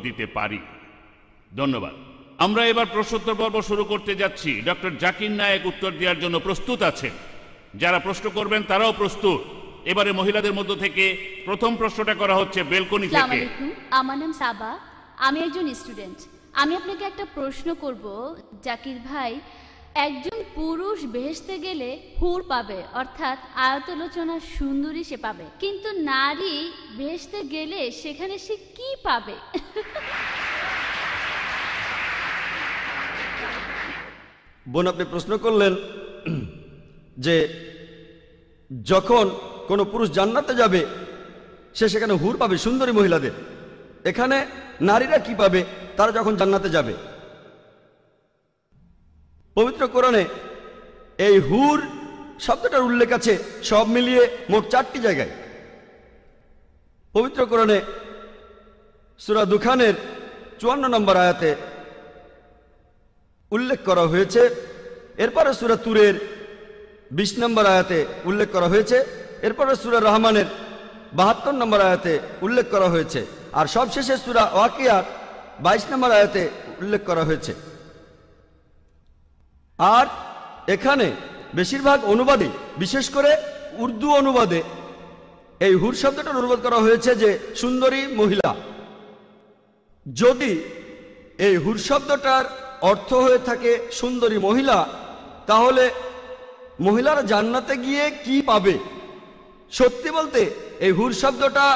দিতে পারি। ধন্যবাদ। আমরা এবার প্রশ্নোত্তর পর্ব শুরু করতে যাচ্ছি। ডক্টর জাকির নায়েক উত্তর দেওয়ার জন্য প্রস্তুত আছেন। যারা প্রশ্ন করবেন, তারাও প্রস্তুত। এবারে মহিলাদের মধ্য থেকে প্রথম প্রশ্নটা করা হচ্ছে বেলকনি থেকে। আমার নাম সাবা। আমি একজন স্টুডেন্ট। আমি আপনাকে একটা প্রশ্ন করব, জাকির ভাই। একজন পুরুষ বেহেশতে গেলে হুর পাবে, অর্থাৎ আয়তলোচনা সুন্দরী সে পাবে। কিন্তু নারী বেহেশতে গেলে সেখানে সে কি পাবে? বোন, আপনি প্রশ্ন করলেন যে যখন কোনো পুরুষ জান্নাতে যাবে, সে সেখানে হুর পাবে সুন্দরী মহিলাদের। এখানে নারীরা কি পাবে? তারা যখন জান্নাতে যাবে পবিত্র কোরআনে এই হুর শব্দটার উল্লেখ আছে, সব মিলিয়ে মোট চারটি জায়গায়। পবিত্র কোরআনে সুরা দুখানের চুয়ান্ন নম্বর আয়াতে উল্লেখ করা হয়েছে, এরপরে সুরা তুরের বিশ নম্বর আয়াতে উল্লেখ করা হয়েছে, এরপরে সুরা রহমানের বাহাত্তর নম্বর আয়াতে উল্লেখ করা হয়েছে, আর সবশেষে সুরা ওয়াকিয়ার বাইশ নম্বর আয়াতে উল্লেখ করা হয়েছে। আর এখানে বেশিরভাগ অনুবাদে বিশেষ করে উর্দু অনুবাদে, এই হুর শব্দটার অনুবাদ করা হয়েছে যে সুন্দরী মহিলা। যদি এই হুর শব্দটার অর্থ হয়ে থাকে সুন্দরী মহিলা, তাহলে মহিলারা জান্নাতে গিয়ে কি পাবে? সত্যি বলতে, এই হুর শব্দটা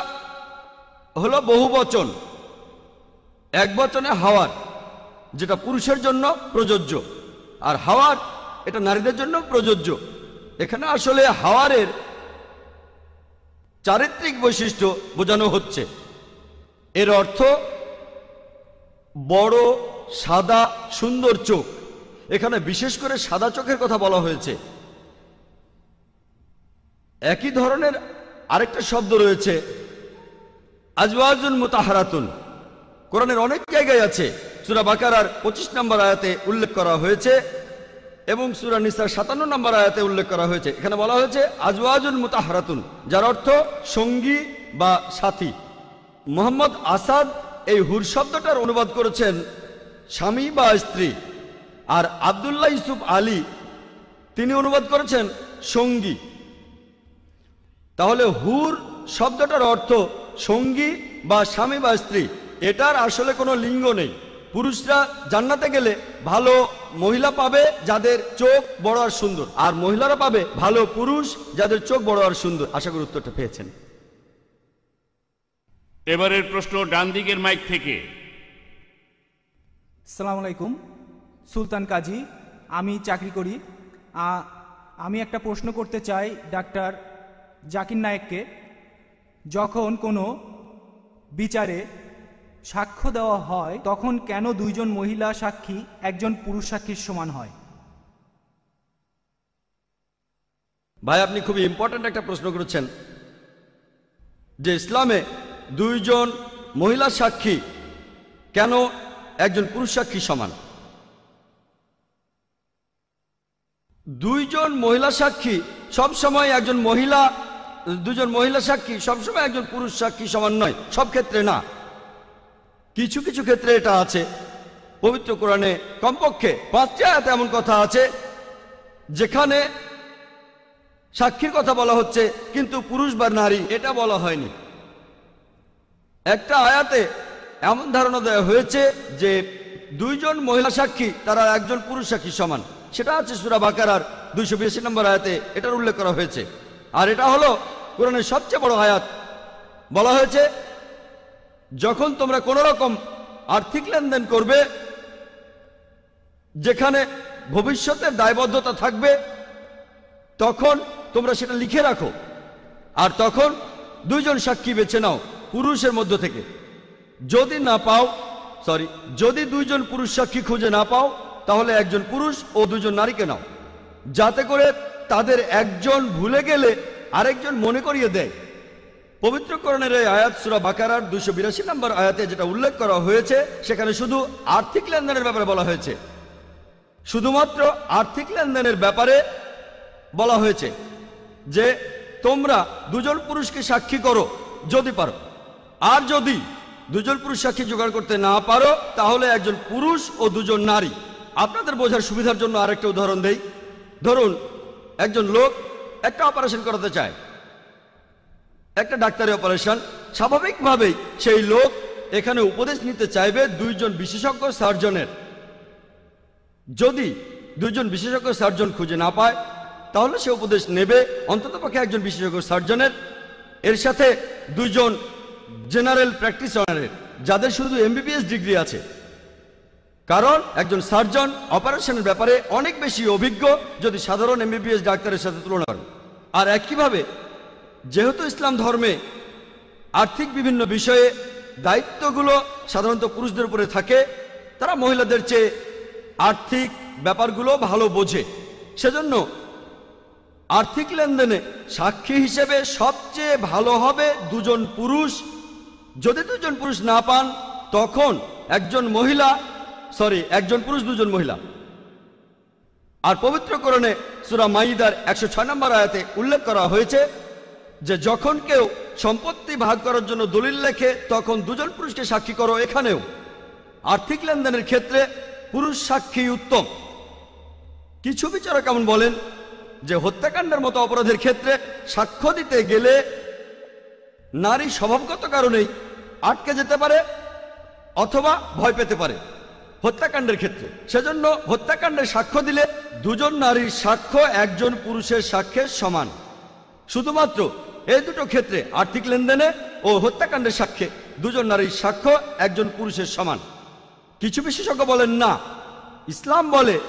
হলো বহু বচন এক বচনে হাওয়ার, যেটা পুরুষের জন্য প্রযোজ্য। আর হাওয়ার, এটা নারীদের জন্য প্রযোজ্য। এখানে আসলে হাওয়ারের চারিত্রিক বৈশিষ্ট্য বোঝানো হচ্ছে। এর অর্থ, বড়, সাদা, সুন্দর চোখ। এখানে বিশেষ করে সাদা চোখের কথা বলা হয়েছে। একই ধরনের আরেকটা শব্দ রয়েছে, আজওয়াজুন মুতাহারাতুন। কোরআনের অনেক জায়গায় আছে। সুরা বাকারার পঁচিশ নম্বর আয়াতে উল্লেখ করা হয়েছে এবং সুরা নিসার সাতান্ন নম্বর আয়াতে উল্লেখ করা হয়েছে। এখানে বলা হয়েছে, আজওয়াজুন মুতাহারাতুন, যার অর্থ সঙ্গী বা সাথী। মোহাম্মদ আসাদ এই হুর শব্দটার অনুবাদ করেছেন স্বামী বা স্ত্রী। আর আবদুল্লাহ ইউসুফ আলী তিনি অনুবাদ করেছেন সঙ্গী। তাহলে হুর শব্দটার অর্থ সঙ্গী বা স্বামী বা স্ত্রী। এটার আসলে কোনো লিঙ্গ নেই। পুরুষরা জান্নাতে গেলে ভালো মহিলা পাবে যাদের চোখ বড় আর সুন্দর আর মহিলারা পাবে ভালো পুরুষ যাদের চোখ বড় আর সুন্দর। আশা করি উত্তরটা পেয়েছেন। এবারের প্রশ্ন ডান দিকের মাইক থেকে। সালাম আলাইকুম সুলতান কাজী আমি চাকরি করি। আমি একটা প্রশ্ন করতে চাই ডাক্তার জাকির নায়েককে। যখন কোনো বিচারে সাক্ষ্য দেওয়া হয়, তখন কেন দুইজন মহিলা সাক্ষী, একজন পুরুষ সাক্ষীর সমান হয়? ভাই, আপনি খুবই ইম্পর্ট্যান্ট একটা প্রশ্ন করেছেন। যে ইসলামে দুইজন মহিলা সাক্ষী, কেন একজন পুরুষ সাক্ষী সমান? দুইজন মহিলা সাক্ষী সব সময় একজন মহিলা দুজন মহিলা সাক্ষী সবসময় একজন পুরুষ সাক্ষী সমান নয়, সব ক্ষেত্রে না। কিছু কিছু ক্ষেত্রে এটা আছে। পবিত্র কোরআনে কমপক্ষে পাঁচটি আয়াতে এমন কথা আছে, যেখানে সাক্ষীর কথা বলা হচ্ছে, কিন্তু পুরুষ বা নারী এটা বলা হয়নি। একটা আয়াতে এমন ধারণা দেওয়া হয়েছে যে দুইজন মহিলা সাক্ষী, তারা একজন পুরুষ সাক্ষী সমান। সেটা আছে সুরা বাকারার দুইশো বিরাশি নম্বর আয়াতে, এটার উল্লেখ করা হয়েছে। আর এটা হলো কোরআনের সবচেয়ে বড় আয়াত। বলা হয়েছে যখন তোমরা কোনো রকম আর্থিক লেনদেন করবে, যেখানে ভবিষ্যতের দায়বদ্ধতা থাকবে, তখন তোমরা সেটা লিখে রাখো। আর তখন দুইজন সাক্ষী বেছে নাও পুরুষের মধ্য থেকে। যদি না পাও সরি যদি দুইজন পুরুষ সাক্ষী খুঁজে না পাও, তাহলে একজন পুরুষ ও দুজন নারীকে নাও। যাতে করে তাদের একজন ভুলে গেলে আরেকজন মনে করিয়ে দেয়। পবিত্রকরণের এই আয়াত সুরা বাকারার দুশো বিরাশি নম্বর আয়াতে যেটা উল্লেখ করা হয়েছে, সেখানে শুধু আর্থিক লেনদেনের ব্যাপারে বলা হয়েছে। শুধুমাত্র আর্থিক লেনদেনের ব্যাপারে বলা হয়েছে যে, তোমরা দুজন পুরুষকে সাক্ষী করো যদি পারো। আর যদি দুজন পুরুষ সাক্ষী জোগাড় করতে না পারো, তাহলে একজন পুরুষ ও দুজন নারী। আপনাদের বোঝার সুবিধার জন্য আরেকটা উদাহরণ দেই। ধরুন, একজন লোক একটা অপারেশন করাতে চায়। একটা ডাক্তারি অপারেশন স্বাভাবিকভাবেই সেই লোক এখানে উপদেশ নিতে চাইবে দুইজন বিশেষজ্ঞ সার্জনের যদি দুইজন বিশেষজ্ঞ সার্জন খুঁজে না পায়, তাহলে সে উপদেশ নেবে অন্ততপক্ষে একজন বিশেষজ্ঞ সার্জনের এর সাথে দুইজন জেনারেল প্র্যাকটিশনারের যাদের শুধু এমবিবিএস ডিগ্রি আছে। কারণ একজন সার্জন অপারেশনের ব্যাপারে অনেক বেশি অভিজ্ঞ যদি সাধারণ এমবিবিএস ডাক্তারের সাথে তুলনা করেন। আর একইভাবে যেহেতু ইসলাম ধর্মে আর্থিক বিভিন্ন বিষয়ে দায়িত্বগুলো সাধারণত পুরুষদের উপরে থাকে, তারা মহিলাদের চেয়ে আর্থিক ব্যাপারগুলো ভালো বোঝে। সেজন্য আর্থিক লেনদেনে সাক্ষী হিসেবে সবচেয়ে ভালো হবে দুজন পুরুষ। যদি দুজন পুরুষ না পান, তখন একজন মহিলা, সরি, একজন পুরুষ, দুজন মহিলা। আর পবিত্রকরণে সুরা মাইদার একশো ছয় নম্বর আয়াতে উল্লেখ করা হয়েছে যে যখন কেউ সম্পত্তি ভাগ করার জন্য দলিল লেখে, তখন দুজন পুরুষকে সাক্ষী করো এখানেও। আর্থিক লেনদেনের ক্ষেত্রে পুরুষ সাক্ষী উত্তম। কিছু বিচারক কেমন বলেন যে, হত্যাকাণ্ডের মতো অপরাধের ক্ষেত্রে সাক্ষ্য দিতে গেলে নারী স্বভাবগত কারণেই আটকে যেতে পারে অথবা ভয় পেতে পারে হত্যাকাণ্ডের ক্ষেত্রে। সেজন্য হত্যাকাণ্ডের সাক্ষ্য দিলে দুজন নারীর সাক্ষ্য একজন পুরুষের সাক্ষ্যের সমান। শুধুমাত্র এই দুটো ক্ষেত্রে আর্থিক লেনদেনে ও হত্যাকাণ্ডের সাক্ষ্যে দুজন নারীর সাক্ষ্য, একজন পুরুষের সমান। কিছু বিশেষজ্ঞ বলেন না। ইসলাম বলে,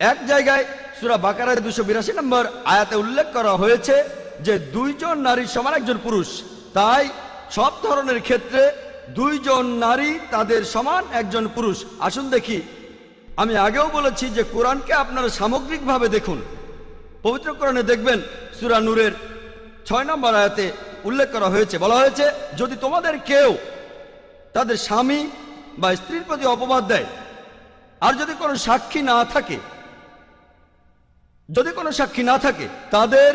এক জায়গায় সুরা বাকারায় দুশো বিরাশি নম্বর আয়াতে উল্লেখ করা হয়েছে যে দুইজন নারীর সমান একজন পুরুষ। তাই সব ধরনের ক্ষেত্রে দুইজন নারী তাদের সমান একজন পুরুষ। আসুন দেখি। আমি আগেও বলেছি যে কোরআনকে আপনারা সামগ্রিকভাবে দেখুন। পবিত্র কোরআনে দেখবেন সুরা নূরের ছয় নম্বর আয়াতে উল্লেখ করা হয়েছে। বলা হয়েছে, যদি তোমাদের কেউ তাদের স্বামী বা স্ত্রীর প্রতি অপবাদ দেয়, আর যদি কোনো সাক্ষী না থাকে, যদি কোনো সাক্ষী না থাকে, তাদের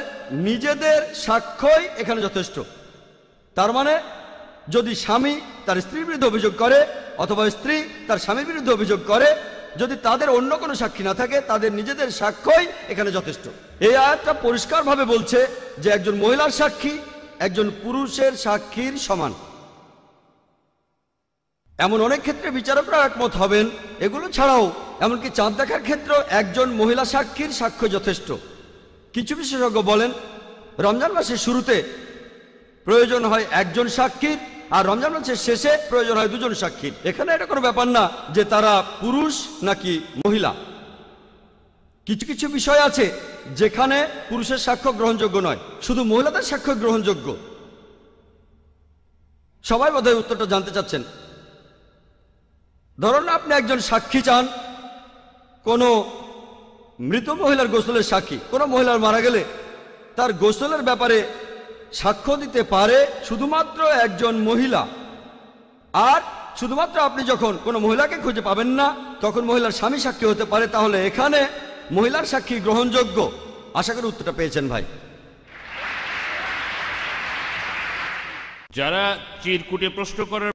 নিজেদের সাক্ষ্যই এখানে যথেষ্ট। তার মানে যদি স্বামী তার স্ত্রীর বিরুদ্ধে অভিযোগ করে, অথবা স্ত্রী তার স্বামীর বিরুদ্ধে অভিযোগ করে যদি তাদের অন্য কোনো সাক্ষী না থাকে, তাদের নিজেদের সাক্ষ্যই এখানে যথেষ্ট। এই আয়াতটা পরিষ্কারভাবে বলছে যে একজন মহিলার সাক্ষী একজন পুরুষের সাক্ষীর সমান। এমন অনেক ক্ষেত্রে বিচারকরা একমত হবেন, এগুলো ছাড়াও এমনকি চাঁদ দেখার ক্ষেত্রেও একজন মহিলা সাক্ষীর সাক্ষ্য যথেষ্ট। কিছু বিশেষজ্ঞ বলেন, রমজান মাসের শুরুতে প্রয়োজন হয় একজন সাক্ষীর আর রমজান মাসের শেষে প্রয়োজন হয় দুজন সাক্ষীর এখানে এটা কোনো ব্যাপার না যে তারা পুরুষ নাকি মহিলা। কিছু কিছু বিষয় আছে যেখানে পুরুষের সাক্ষ্য গ্রহণযোগ্য নয়, শুধু মহিলাদের সাক্ষ্য গ্রহণযোগ্য। সবাই বোধহয় উত্তরটা জানতে চাচ্ছেন। ধরুন আপনি একজন সাক্ষী চান, কোনো মৃত মহিলার গোসলের সাক্ষী, কোনো মহিলার মারা গেলে তার গোসলের ব্যাপারে সাক্ষ্য দিতে পারে শুধুমাত্র একজন মহিলা। আর শুধুমাত্র আপনি যখন কোনো মহিলাকে খুঁজে পাবেন না, তখন মহিলার স্বামী সাক্ষী হতে পারে। তাহলে এখানে মহিলার সাক্ষী গ্রহণযোগ্য। আশা করি উত্তরটা পেয়েছেন ভাই। যারা চিরকুটে প্রশ্ন করার